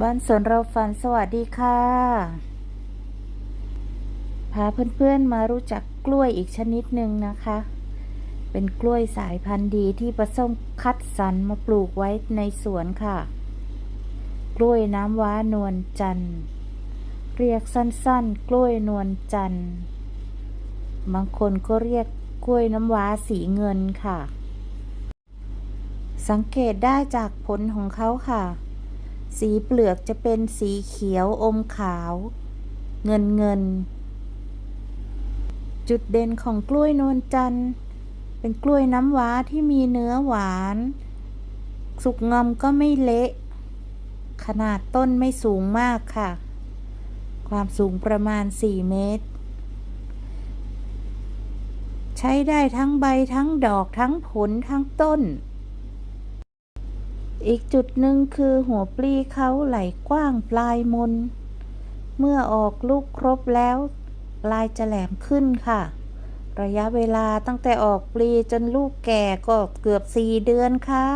บ้านสวนเราฝันสวัสดีค่ะ พาเพื่อนๆมารู้จักกล้วยอีกชนิดหนึ่งนะคะ เป็นกล้วยสายพันธุ์ดีที่ประส้มคัดสรรมาปลูกไว้ในสวนค่ะ กล้วยน้ำว้านวลจันทร์ เรียกสั้นๆ กล้วยนวลจันทร์ บางคนก็เรียกกล้วยน้ำว้าสีเงินค่ะ สังเกตได้จากผลของเขาค่ะ สีเปลือกจะเป็นสีเขียวอมขาว เงินเงิน จุดเด่นของกล้วยนวลจันทร์ เป็นกล้วยน้ำว้าที่มีเนื้อหวาน สุกงอมก็ไม่เละ ขนาดต้นไม่สูงมากค่ะ ความสูงประมาณ 4 เมตร ใช้ได้ทั้งใบทั้งดอกทั้งผลทั้งต้น อีกจุดหนึ่งคือหัวปลีเขาไหลกว้างปลายมน เมื่อออกลูกครบแล้ว ปลายจะแหลมขึ้นค่ะ ระยะเวลาตั้งแต่ออกปลีจนลูกแก่ก็เกือบสี่เดือนค่ะ